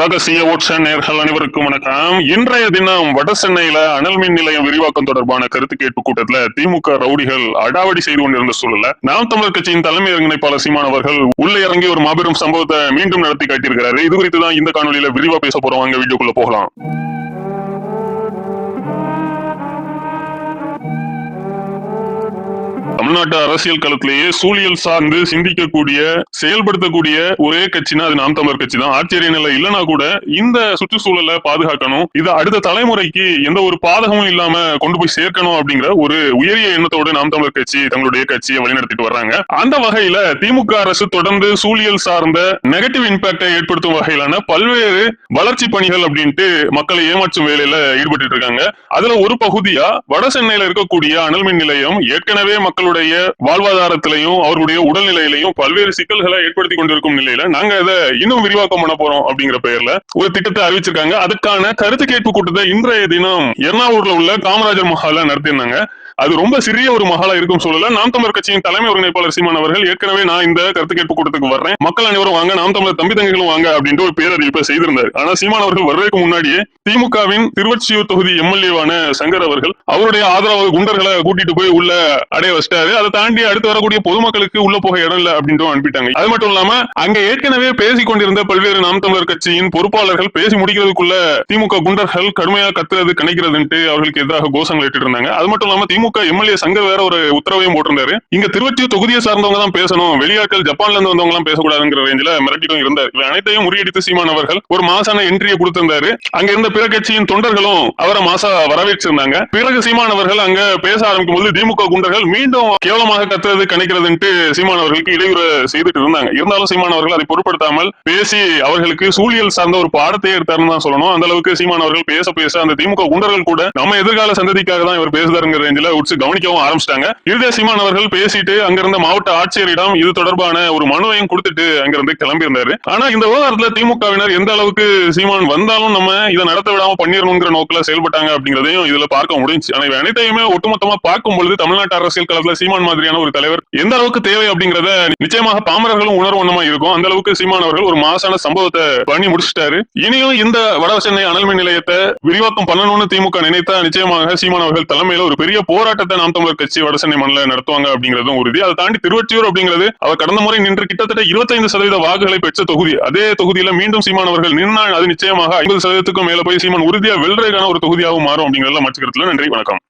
ரகசிய ஓட்சன் நேர்கள் அனைவருக்கும் வணக்கம். இன்றைய தினம் வட சென்னையில அனல் மின் நிலையம் விரிவாக்கம் தொடர்பான கருத்து கேட்பு கூட்டத்துல திமுக ரவுடிகள் அடாவடி செய்து கொண்டிருந்த சூழல்ல நாம் தமிழர் கட்சியின் தலைமை ஒருங்கிணைப்பாளர் சீமான் அவர்கள் உள்ளே இறங்கி ஒரு மாபெரும் சம்பவத்தை மீண்டும் நடத்தி காட்டியிருக்கிறாரு. இது குறித்து தான் இந்த காணொலியில விரிவா பேச போறோம். வாங்க வீடியோக்குள்ள போகலாம். தமிழ்நாட்டு அரசியல் களத்திலேயே சூழியல் சார்ந்து சிந்திக்கக்கூடிய செயல்படுத்தக்கூடிய ஒரே கட்சினா அது நாம் தமிழர் கட்சி தான் ஆச்சரிய நிலை இல்லைன்னா கூட இந்த சுற்றுச்சூழலை பாதுகாக்கணும். இது அடுத்த தலைமுறைக்கு எந்த ஒரு பாதகமும் இல்லாம கொண்டு போய் சேர்க்கணும் அப்படிங்கிற ஒரு உயரிய எண்ணத்தோடு நாம் தமிழர் கட்சி தங்களுடைய கட்சியை வழிநடத்திட்டு வர்றாங்க. அந்த வகையில திமுக அரசு தொடர்ந்து சூழியல் சார்ந்த நெகட்டிவ் இம்பாக்டை ஏற்படுத்தும் வகையிலான பல்வேறு வளர்ச்சி பணிகள் அப்படின்ட்டு மக்களை ஏமாற்றும் வேலையில ஈடுபட்டு இருக்காங்க. அதுல ஒரு பகுதியா வட சென்னையில இருக்கக்கூடிய அனல் மின் நிலையம் ஏற்கனவே மக்களுடைய வாழ்வாதாரத்திலையும் அவர்களுடைய உடல்நிலையிலையும் பல்வேறு சிக்கல்களை ஏற்படுத்தி கொண்டிருக்கும் நிலையில நாங்க இதை இன்னும் விரிவாக்கம் பண்ண போறோம் அப்படிங்கிற பெயர்ல ஒரு திட்டத்தை அறிவிச்சிருக்காங்க. அதுக்கான கருத்து கேட்பு கூட்டத்தை இன்றைய தினம் எர்ணாவூர்ல உள்ள காமராஜர் மஹால நடத்தியிருந்தாங்க. அது ரொம்ப சிறிய ஒரு மகளா இருக்கும் சூழல நாம் தமிழர் கட்சியின் தலைமை ஒருங்கிணைப்பாளர் சீமான் அவர்கள் ஏற்கனவே நான் இந்த கருத்து கேட்பு கூட்டத்துக்கு வர்றேன். மக்கள் அனைவரும் வாங்க நாம் தமிழர் தம்பி தங்கைகளும் வாங்க அப்படின்ட்டு ஒரு பேரறிவிப்பை செய்திருந்தார். ஆனா சீமான் அவர்கள் வர்றதுக்கு முன்னாடியே திமுகவின் திருவொற்றியூர் தொகுதி எம்எல்ஏவான சங்கர் அவர்கள் அவருடைய ஆதரவு குண்டர்களை கூட்டிட்டு போய் உள்ள அடைய வச்சிட்டாரு. அதை தாண்டி அடுத்து வரக்கூடிய பொதுமக்களுக்கு உள்ள போக இடம் இல்ல அப்படின்ட்டு அனுப்பிட்டாங்க. அது மட்டும் இல்லாம அங்க ஏற்கனவே பேசிக் கொண்டிருந்த பல்வேறு நாம் தமிழர் கட்சியின் பொறுப்பாளர்கள் பேசி முடிக்கிறதுக்குள்ள திமுக குண்டர்கள் கடுமையா கத்துறது கணிக்கிறதுன்ட்டு அவர்களுக்கு எதிராக கோஷங்கள் இட்டு இருந்தாங்க. அது மட்டும் இல்லாம திமுக எம்எல்ஏ சங்க வேற ஒரு உத்தரவையும் போட்டிருந்தாரு. இங்க திருவற்றியூர் தொகுதியை சார்ந்தவங்க தான் பேசணும் வெளியாட்கள் ஜப்பான்ல இருந்து வந்தவங்க எல்லாம் பேசக்கூடாதுங்கிற ரேஞ்சில மிரட்டிட்டும் இருந்தார். இவை அனைத்தையும் முறியடித்து சீமான் அவர்கள் ஒரு மாசான என்ட்ரியை கொடுத்திருந்தாரு. அங்க இருந்த பிற கட்சியின் தொண்டர்களும் அவரை மாசா வரவேற்றிருந்தாங்க. பிறகு சீமான் அவர்கள் அங்க பேச ஆரம்பிக்கும் போது திமுக குண்டர்கள் மீண்டும் கேவலமாக கத்துறது கணிக்கிறதுன்ட்டு சீமான் அவர்களுக்கு இடையூறு செய்துட்டு இருந்தாங்க. இருந்தாலும் சீமான் அவர்கள் அதை பொருட்படுத்தாமல் பேசி அவர்களுக்கு சூழியல் சார்ந்த ஒரு பாடத்தை எடுத்தாருன்னு தான் சொல்லணும். அந்த அளவுக்கு சீமான் அவர்கள் பேச பேச அந்த திமுக குண்டர்கள் கூட நம்ம எதிர்கால சந்ததிக்காக தான் இவர் பேசுதாருங்கிற ரேஞ்சில உட்சி கவனிக்கவும் ஆரம்பிச்சிட்டாங்க. இறுதியா சீமான் அவர்கள் பேசிட்டு அங்கிருந்த மாவட்ட ஆட்சியரிடம் இது தொடர்பான ஒரு மனுவையும் கொடுத்துட்டு அங்கிருந்து கிளம்பி இருந்தாரு ஆனா இந்த விவகாரத்துல திமுகவினர் எந்த அளவுக்கு சீமான் வந்தாலும் நம்ம இதை நடத்த விடாம பண்ணிடணுங்கிற நோக்கில செயல்பட்டாங்க அப்படிங்கிறதையும் இதுல பார்க்க முடிஞ்சு ஆனா அனைத்தையுமே ஒட்டுமொத்தமா பார்க்கும் பொழுது தமிழ்நாட்டு அரசியல் களத்துல சீமான் மாதிரியான ஒரு தலைவர் எந்த அளவுக்கு தேவை அப்படிங்கறத நிச்சயமாக பாமரர்களும் உணர்வண்ணமா இருக்கும். அந்த அளவுக்கு சீமான் அவர்கள் ஒரு மாசான சம்பவத்தை பண்ணி முடிச்சிட்டாரு. இனியும் இந்த வட சென்னை அனல்மின் நிலையத்தை விரிவாக்கம் பண்ணணும்னு திமுக நினைத்தா நிச்சயமாக சீமான் அவர்கள் தலைமையில ஒரு பெரிய போராட்டத்தை நாம் தமிழர் கட்சி வட சென்னை மண்ணில் நடத்துவாங்க அப்படிங்கிறதும் உறுதி. அதை தாண்டி திருவொற்றியூர் அப்படிங்கிறது அவர் கடந்த முறை நின்று கிட்டத்தட்ட இருபத்தைந்து சதவீத வாக்குகளை பெற்ற தொகுதி. அதே தொகுதியில மீண்டும் சீமான் அவர்கள் நின்னால் அது நிச்சயமாக ஐம்பது சதவீதத்துக்கும் மேல போய் சீமான் உறுதியா வெல்றதுக்கான ஒரு தொகுதியாகவும் மாறும் அப்படிங்கறதுல மற்ற கருத்துல நன்றி வணக்கம்.